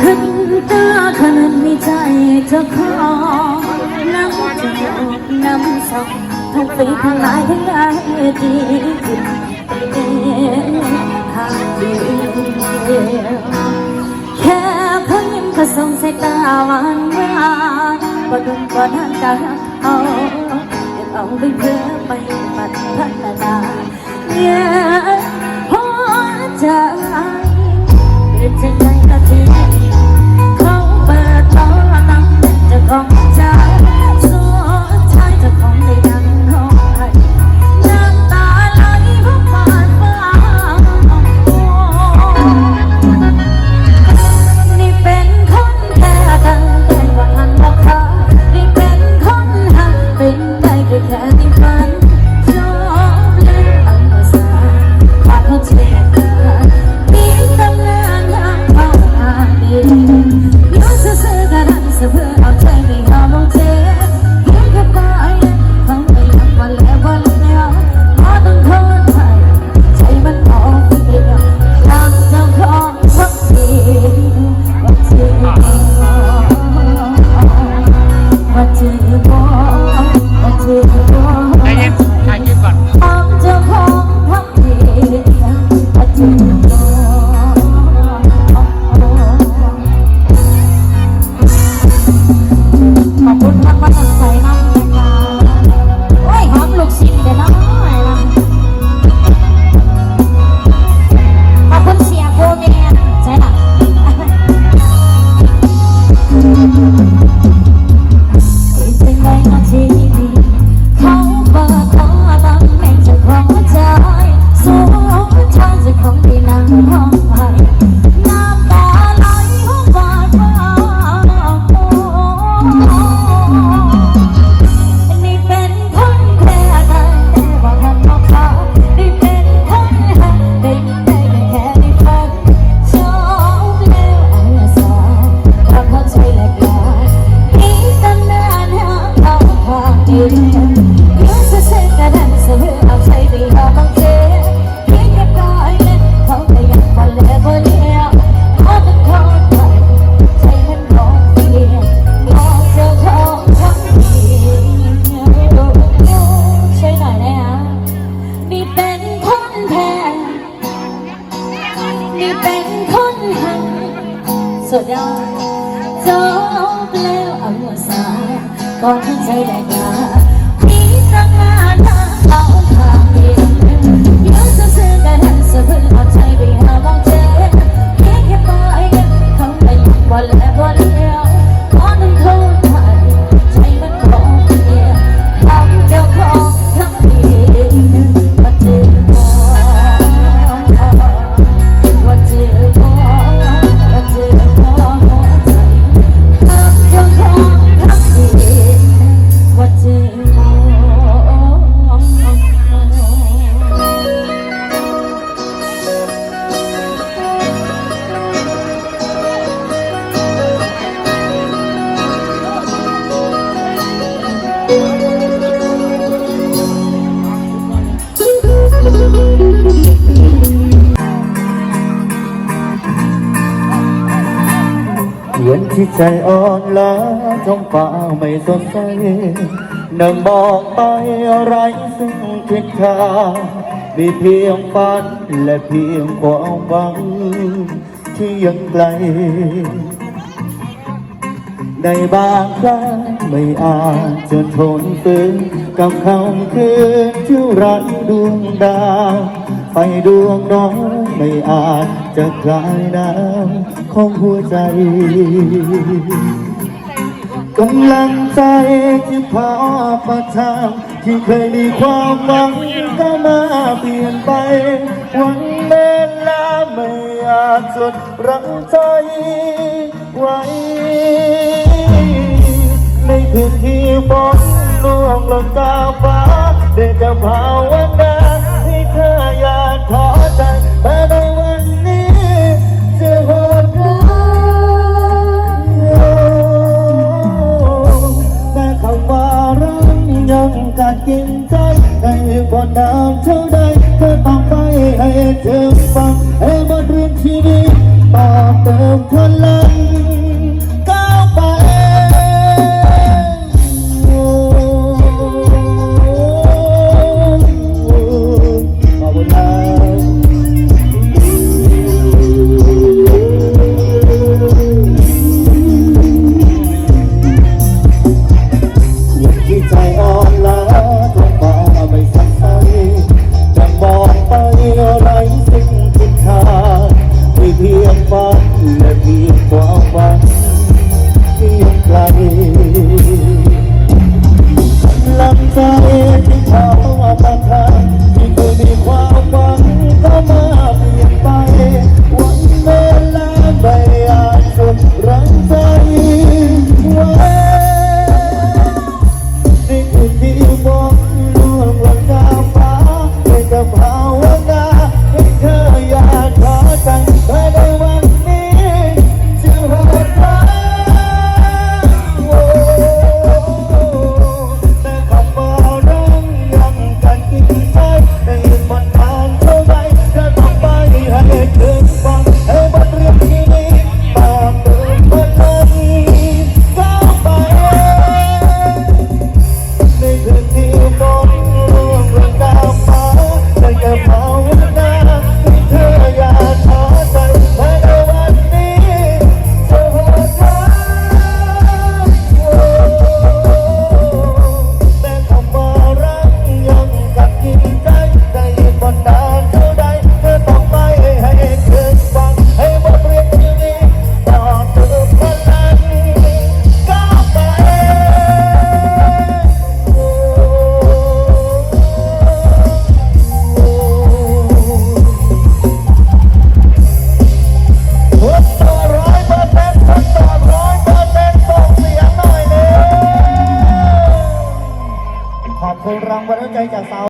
ขึ้นตาขนาดมีใจจะขอน้ำจอกน้ำสองทุกปีทั้งหลายทั้งหลายดีจิตเดีข้างเดียวแค่เพิ่งยิ้มก็ส่งสายตาหวานหวานบ่ดุนบ่นานกะเอาเอาไปเพื่อไปบัดพัฒนา Yeah. take love. Don't you say that. เดือนที่ใจอ่อนล้าท้องฟ้าไม่สดใสนั่งมอกไปอะไรซึ่งทิศทางมีเพียงฝันและเพียงความหวังที่ยังไกล ในบางครั้งไม่อาจจะทนฝืนกับคำคืนที่รันดวงดาวไปดวงน้อย ไม่อาจจะคลายนาวของหัวใจกำลังใจที่พาประทางที่เคยมีความหวังก็มาเปลี่ยนไป วันเวลาไม่อาจจดรังใจไว้ในพื้นที่ฝนล่วงลงตาฟ้าเด็กจะภาวนา ก็นานเท่าใดเธอต้องไปให้เธอฟังให้บทเรียนที่ดีต่อเติมเธอ